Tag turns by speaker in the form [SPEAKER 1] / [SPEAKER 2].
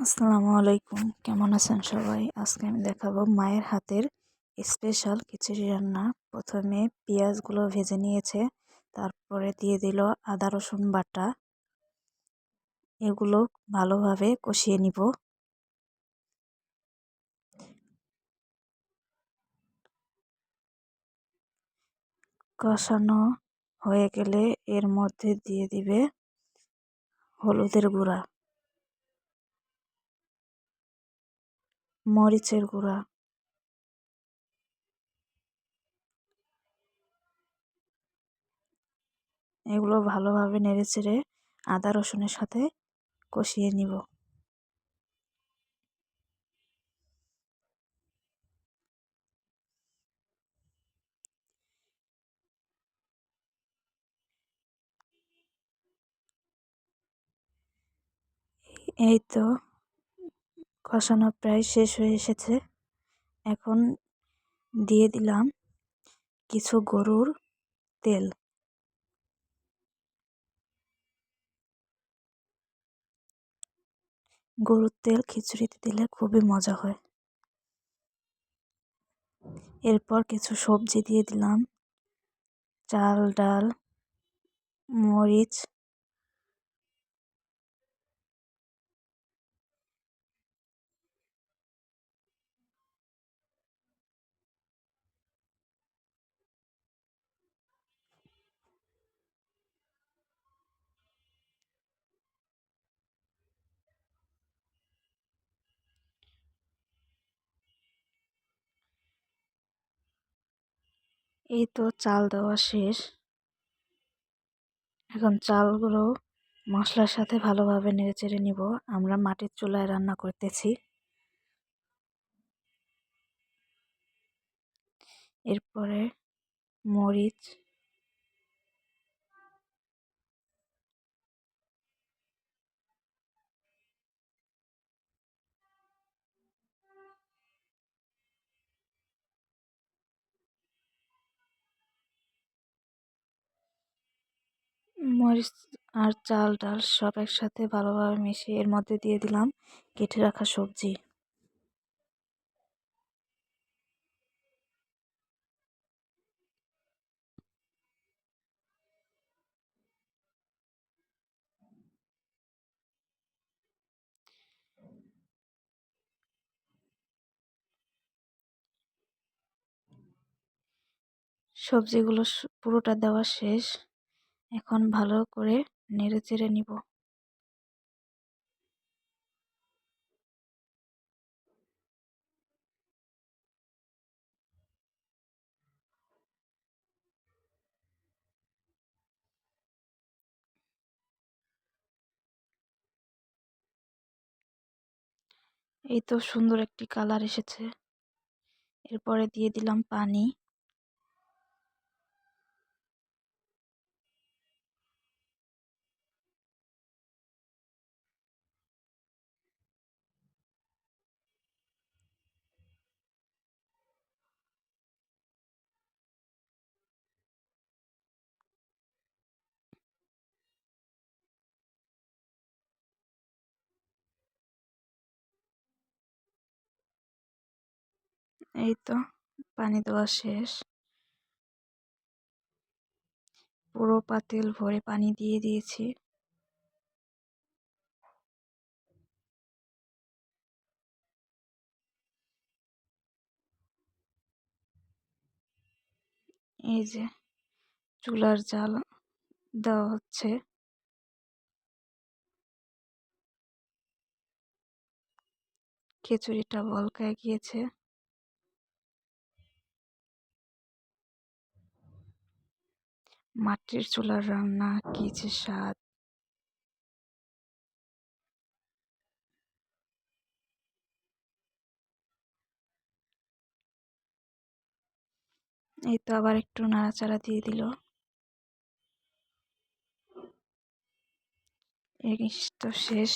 [SPEAKER 1] আসসালামু আলাইকুম। কেমন আছেন সবাই? আজকে আমি দেখাবো মায়ের হাতের স্পেশাল খিচুড়ি রান্না। প্রথমে পেঁয়াজগুলো ভেজে নিয়েছে, তারপরে দিয়ে দিল আদা, রসুন বাটা। এগুলো ভালোভাবে কষিয়ে নিব। কষানো হয়ে গেলে এর মধ্যে দিয়ে দিবে হলুদের গুঁড়া। মরিচের গুঁড়া। এগুলো ভালোভাবে নেড়ে চেড়ে আদা রসুনের সাথে কষিয়ে নিব। এই তো কষানো প্রায় শেষ হয়ে এসেছে। এখন দিয়ে দিলাম কিছু গরুর তেল। গরুর তেল খিচুড়িতে দিলে খুবই মজা হয়। এরপর কিছু সবজি দিয়ে দিলাম। চাল, ডাল, মরিচ এই তো চাল দেওয়া শেষ। এখন চালগুলো মশলার সাথে ভালোভাবে নেড়ে চেড়ে নিব। আমরা মাটির চুলায় রান্না করতেছি। এরপরে মরিচ মরিচ আর চাল ডাল সব একসাথে ভালোভাবে মিশিয়ে এর মধ্যে দিয়ে দিলাম। কেটে রাখা সবজি। সবজিগুলো পুরোটা দেওয়া শেষ। এখন ভালো করে নেড়ে চেড়ে নিব। এই তো সুন্দর একটি কালার এসেছে। এরপরে দিয়ে দিলাম পানি। এই তো, পানি দেওয়া শেষ। পুরো পাতিল ভরে পানি দিয়ে দিয়েছি। এই যে, চুলার জাল দেওয়া হচ্ছে। খিচুড়িটা বলকায় গিয়েছে। মাটির চুলার রান্না কি যে স্বাদ। এই তো আবার একটু নাড়াচাড়া দিয়ে দিল। এই তো শেষ।